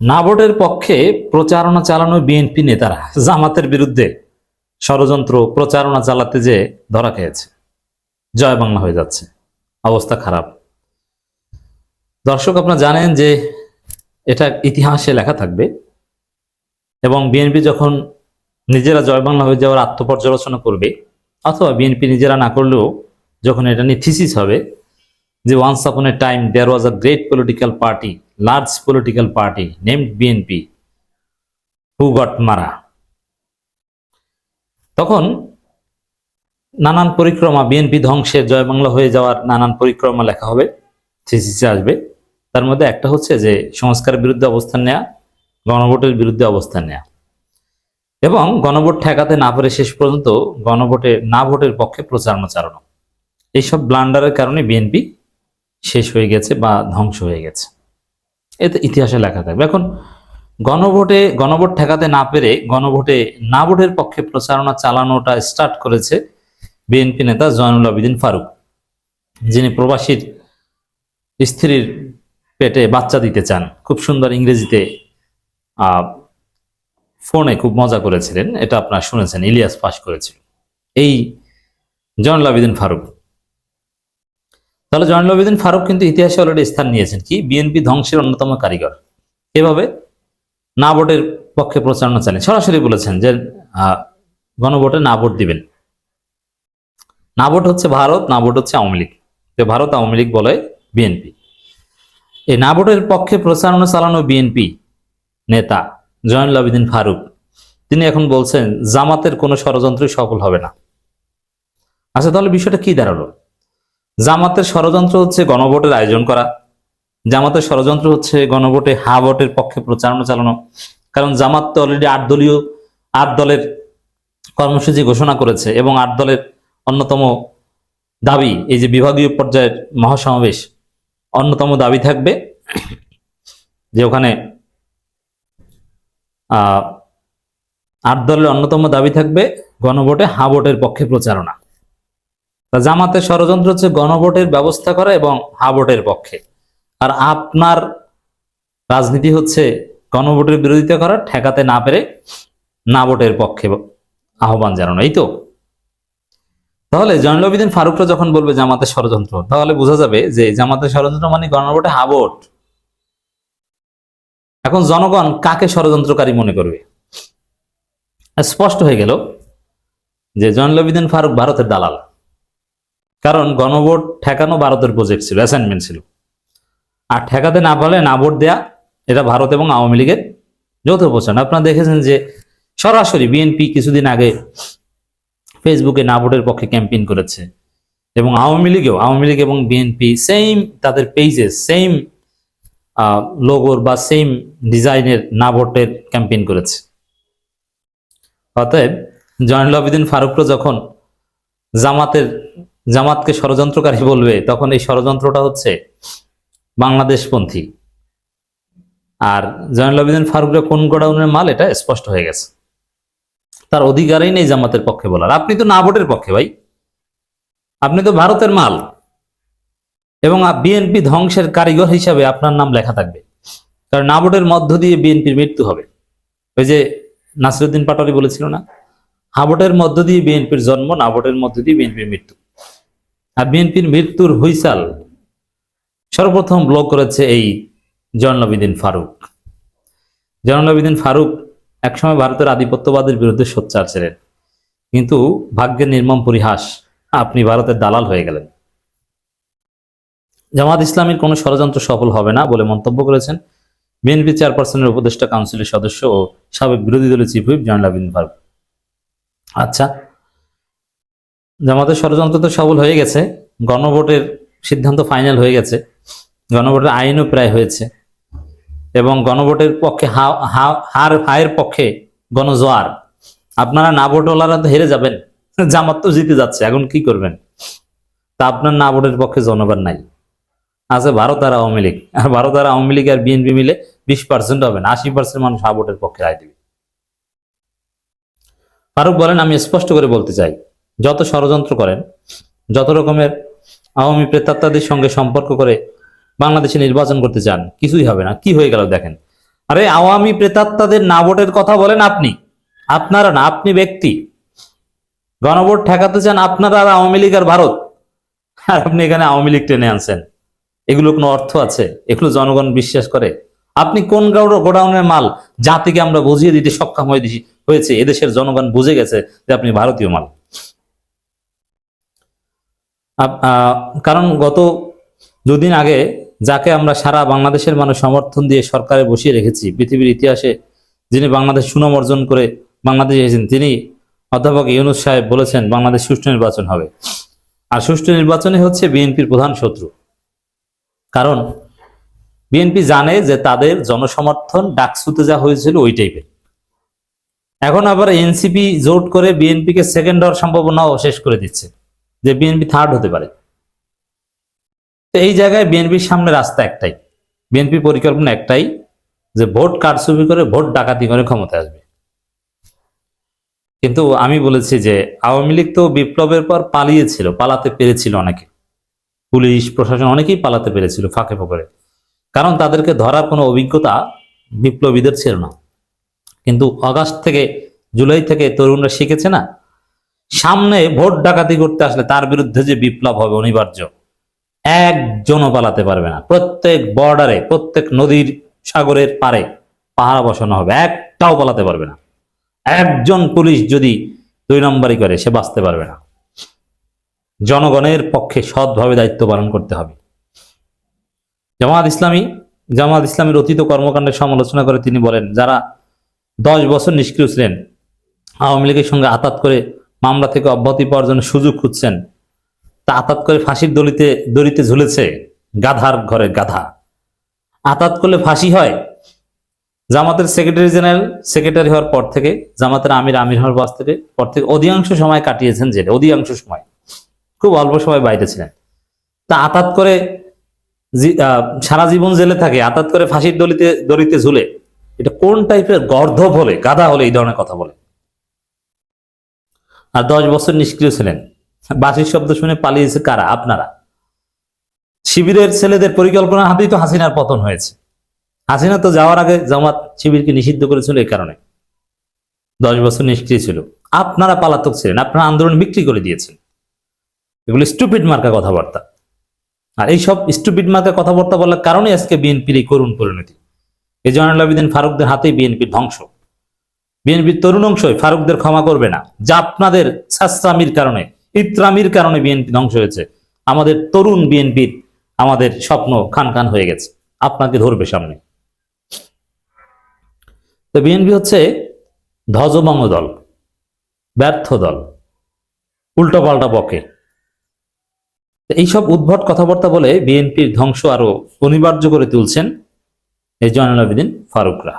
না ভোটের পক্ষে প্রচারণা চালানো বিএনপি নেতারা জামাতের বিরুদ্ধে ষড়যন্ত্র প্রচারণা চালাতে যে ধরা খেয়েছে। জয় বাংলা হয়ে যাচ্ছে। অবস্থা খারাপ। দর্শক, আপনারা জানেন যে এটা ইতিহাসে লেখা থাকবে এবং বিএনপি যখন নিজেরা জয় বাংলা হয়ে যাওয়ার আত্মপর্যালোচনা করবে অথবা বিএনপি নিজেরা না করলেও যখন এটা নিয়ে থিসিস হবে যে once upon a time there was a great political party large political party named BNP who got মারা তখন নানান পরিক্রমা বিএনপি ধ্বংসের জয় বাংলা হয়ে যাওয়ার নানান পরিক্রমা লেখা হবে, থিসিসে আসবে। তার মধ্যে একটা হচ্ছে যে সংস্কারের বিরুদ্ধে অবস্থান নেওয়া গণভোটের বিরুদ্ধে অবস্থান নেয়া। এবং গণভোট ঠেকাতে না পারে শেষ পর্যন্ত গণভোটে না ভোটের পক্ষে প্রচারণা চালানো এইসব ব্লান্ডারের কারণে বিএনপি শেষ হয়ে গেছে বা ধ্বংস হয়ে গেছে। এতে ইতিহাসে লেখা থাকবে। এখন গণভোটে, গণভোট ঠেকাতে না পেরে গণভোটে না ভোটের পক্ষে প্রচারণা চালানোটা স্টার্ট করেছে বিএনপি নেতা জয়নুল আবিদিন ফারুক, যিনি প্রবাসীর স্ত্রীর পেটে বাচ্চা দিতে চান। খুব সুন্দর ইংরেজিতে ফোনে খুব মজা করেছিলেন, এটা আপনারা শুনেছেন, ইলিয়াস পাশ করেছিল। এই জয়নুল আবিদিন ফারুক তাহলে জয়নুল আবেদিন ফারুক কিন্তু ইতিহাসে অলরেডি স্থান নিয়েছেন। কি? বিএনপি ধ্বংসের অন্যতম কারিগর। এভাবে না ভোটের পক্ষে প্রচারণা চালিয়ে সরাসরি বলেছেন যে গণভোটে না ভোট দিবেন। না ভোট হচ্ছে ভারত, না ভোট হচ্ছে আওয়ামী লীগ। তো ভারত আওয়ামী লীগ বলে বিএনপি এই না ভোটের পক্ষে প্রচারণা চালানো বিএনপি নেতা জয়নুল আবেদিন ফারুক, তিনি এখন বলছেন, জামাতের কোনো ষড়যন্ত্রই সফল হবে না। আচ্ছা তাহলে বিষয়টা কি দাঁড়াল? জামাতের ষড়যন্ত্র হচ্ছে গণভোটের আয়োজন করা। জামাতের ষড়যন্ত্র হচ্ছে গণভোটে হা ভোটের পক্ষে প্রচারণা চালানো। কারণ জামাত তো অলরেডি আট দলীয়, আট দলের কর্মসূচি ঘোষণা করেছে এবং আট দলের অন্যতম দাবি, এই যে বিভাগীয় পর্যায়ের মহাসমাবেশ, অন্যতম দাবি থাকবে যে ওখানে আট দলের অন্যতম দাবি থাকবে গণভোটে হা ভোটের পক্ষে প্রচারণা। জামাতের ষড়যন্ত্র হচ্ছে গণভোটের ব্যবস্থা করা এবং হা ভোটের পক্ষে। আর আপনার রাজনীতি হচ্ছে গণভোটের বিরোধিতা করা, ঠেকাতে না পেরে না ভোটের পক্ষে আহ্বান জানানো, এই তো? তাহলে জয়নুলবিদিন ফারুকরা যখন বলবে জামাতের ষড়যন্ত্র, তাহলে বোঝা যাবে যে জামাতের ষড়যন্ত্র মানে গণভোটে হা ভোট। এখন জনগণ কাকে ষড়যন্ত্রকারী মনে করবে? স্পষ্ট হয়ে গেল যে জয়নুলবিদিন ফারুক ভারতের দালাল। কারণ গণভোট ঠেকানো ভারতের প্রজেক্ট ছিল অ্যাসাইনমেন্ট ছিল। আর ঠেকাতে না পারলে না ভোট দেয়া, এটা ভারত এবং আওয়ামী লীগের যৌথ প্রচারণা আপনারা দেখেছেন যে সরাসরি বিএনপি কিছুদিন আগে ফেসবুকে না ভোটের পক্ষে ক্যাম্পেইন করেছে এবং আওয়ামী লীগেও, আওয়ামী লীগ এবং বিএনপি সেম তাদের পেজে সেম লোগোর বা সেম ডিজাইনের না ভোটের ক্যাম্পেইন করেছে। অতএব জয়নুল আবেদিন ফারুকরা যখন জামাতের জামাতকে ষড়যন্ত্রকারী বলবে, তখন এই ষড়যন্ত্রটা হচ্ছে বাংলাদেশপন্থী। আর জয়নুল আবেদিন ফারুকরা কোন গোডাউনের মাল, এটা স্পষ্ট হয়ে গেছে। তার অধিকারই নেই জামাতের পক্ষে বলার। আপনি তো না ভোটের পক্ষে ভাই। আপনি তো ভারতের মাল। এবং বিএনপি ধ্বংসের কারিগর হিসাবে আপনার নাম লেখা থাকবে। কারণ না ভোটের মধ্য দিয়ে বিএনপির মৃত্যু হবে। ওই যে নাসিরুদ্দিন পাটোয়ারি বলেছিল না হাভোটের মধ্য দিয়ে বিএনপির জন্ম, না ভোটের মধ্য দিয়ে বিএনপির মৃত্যু। আর বিএনপির মৃত্যুর হুইসাল সর্বপ্রথম ব্লক করেছে এই জয়নলবিদিন ফারুক। জয়নলবিদিন ফারুক একসময় ভারতের আধিপত্যবাদের বিরুদ্ধে সোচ্চার ছিলেন। কিন্তু ভাগ্যের নির্মম পরিহাস, আপনি ভারতের দালাল হয়ে গেলেন। জামাত ইসলামের কোনো ষড়যন্ত্র সফল হবে না বলে মন্তব্য করেছেন বিএনপি চেয়ারপারসনের উপদেষ্টা কাউন্সিলের সদস্য ও সাবেক বিরোধী দলের চিফ হুইপ জয়নলাবিন ফারুক। আচ্ছা জামাতের ষড়যন্ত্র তো সফল হয়ে গেছে। গণভোটের সিদ্ধান্ত ফাইনাল হয়ে গেছে। গণভোটের আইনও প্রায় হয়েছে। এবং গণভোটের পক্ষে হার হায়ের পক্ষে গণজোয়ার। আপনারা না ভোটওয়ালারা তো হেরে যাবেন। জামাত তো জিতে যাচ্ছে, এখন কি করবেন? তা আপনার না ভোটের পক্ষে জনগণ নাই। আছে ভারত আর আওয়ামী লীগ। আর ভারত আর আওয়ামী লীগ আর বিএনপি মিলে বিশ পার্সেন্ট হবে না আশি পার্সেন্ট মানুষ হা ভোটের পক্ষে রায় দিবে। ফারুক বলেন, আমি স্পষ্ট করে বলতে চাই যত ষড়যন্ত্র করেন, যত রকমের আওয়ামী প্রেতাত্মাদের সঙ্গে সম্পর্ক করে বাংলাদেশে নির্বাচন করতে চান কিছুই হবে না। কি হয়ে গেল দেখেন? আরে আওয়ামী প্রেতাত্মাদের না ভোটের কথা বলেন আপনি। আপনারা না, আপনি ব্যক্তি। গণভোট ঠেকাতে চান আপনারা আর আওয়ামী লীগ আর ভারত। আর আপনি এখানে আওয়ামী লীগ টেনে আনছেন। এগুলো কোনো অর্থ আছে? এগুলো জনগণ বিশ্বাস করে? আপনি কোন গোডাউনের মাল জাতিকে আমরা বুঝিয়ে দিতে সক্ষম হয়ে দিছি- হয়েছে? এদেশের জনগণ বুঝে গেছে যে আপনি ভারতীয় মাল। কারণ গত দুদিন আগে যাকে আমরা সারা বাংলাদেশের মানুষ সমর্থন দিয়ে সরকারে বসিয়ে রেখেছি, পৃথিবীর ইতিহাসে যিনি বাংলাদেশ সুনাম অর্জন করে বাংলাদেশে এসেছেন, তিনি অধ্যাপক ইউনুস সাহেব বলেছেন, বাংলাদেশ সুষ্ঠু নির্বাচন হবে। আর সুষ্ঠু নির্বাচনে হচ্ছে বিএনপির প্রধান শত্রু। কারণ বিএনপি জানে যে তাদের জনসমর্থন ডাকসুতে যা হয়েছিল ওই টাইপের। এখন আবার এনসিপি জোট করে বিএনপিকে সেকেন্ড হওয়ার সম্ভাবনাও শেষ করে দিচ্ছে। যে বিএনপি থার্ড হতে পারে। তো এই জায়গায় বিএনপির সামনে রাস্তা একটাই। বিএনপি পরিকল্পনা একটাই যে ভোট কারচুপি করে ভোট ডাকাতি করে ক্ষমতায় আসবে। কিন্তু আমি বলেছি যে আওয়ামী লীগ তো বিপ্লবের পর পালিয়েছিল, পালাতে পেরেছিল অনেকে। পুলিশ, প্রশাসন অনেকেই পালাতে পেরেছিল ফাঁকে ফোকরে। কারণ তাদেরকে ধরার কোনো অভিজ্ঞতা বিপ্লবীদের ছিল না। কিন্তু আগস্ট থেকে জুলাই থেকে তরুণরা শিখেছে না সামনে ভোট ডাকাতি করতে আসলে তার বিরুদ্ধে যে বিপ্লব হবে অনিবার্য একজনও পালাতে পারবে না। প্রত্যেক বর্ডারে প্রত্যেক নদীর সাগরের পারে পাহারা বসানো হবে। একটাও পালাতে পারবে না। একজন পুলিশ যদি দুই নম্বরই করে, সে বাঁচতে পারবে না। জনগণের পক্ষে সৎভাবে দায়িত্ব পালন করতে হবে। জামাত ইসলামী, জামাত ইসলামের অতীত কর্মকাণ্ডের সমালোচনা করে তিনি বলেন, যারা দশ বছর নিষ্ক্রিয় ছিলেন, আওয়ামী লীগের সঙ্গে আতাত করে মামলা থেকে অব্যাহতি পাওয়ার জন্য সুযোগ খুঁজছেন। তা আতাত করে ফাঁসির দলিতে, দড়িতে ঝুলেছে গাধার ঘরে গাধা। আতাত করলে ফাঁসি হয় জামাতের সেক্রেটারি জেনারেল, সেক্রেটারি হওয়ার পর থেকে জামাতের আমির আমির হওয়ার পর থেকে পর থেকে অধিকাংশ সময় কাটিয়েছেন জেলে, অধিকাংশ সময়। খুব অল্প সময় বাইরে ছিলেন। তা আতাত করে সারা জীবন জেলে থাকে, আতাত করে ফাঁসির দলিতে, দড়িতে ঝুলে। এটা কোন টাইপের গর্ধব হলে, গাধা হলে এই ধরনের কথা বলে? আর দশ বছর নিষ্ক্রিয় ছিলেন। বাসির শব্দ শুনে পালিয়েছে কারা? আপনারা। শিবিরের ছেলেদের পরিকল্পনার হাতেই তো হাসিনার পতন হয়েছে। হাসিনা তো যাওয়ার আগে জামাত শিবিরকে নিষিদ্ধ করেছিল এই কারণে। দশ বছর নিষ্ক্রিয় ছিল। আপনারা পালাতক ছিলেন। আপনারা আন্দোলন বিক্রি করে দিয়েছেন। এগুলো স্টুপিড মার্কা কথাবার্তা। আর এইসব স্টুপিড মার্কা কথাবার্তা বলার কারণে আজকে বিএনপির এই করুণ পরিণতি। এই জয়নুল আবেদিন ফারুকদের হাতেই বিএনপির ধ্বংস। বিএনপির তরুণ অংশই ফারুকদের ক্ষমা করবে না। যা আপনাদের সাস্তামির কারণে, ইত্রামির কারণে বিএনপি ধ্বংস হয়েছে। আমাদের তরুণ বিএনপির আমাদের স্বপ্ন খান খান হয়ে গেছে। আপনাকে ধরবে সামনে। তো বিএনপি হচ্ছে ধ্বজভঙ্গ দল, ব্যর্থ দল, উল্টোপাল্টা তো এইসব উদ্ভট কথাবার্তা বলে বিএনপির ধ্বংস আরও অনিবার্য করে তুলছেন এই জয়নুল আবেদিন ফারুকরা।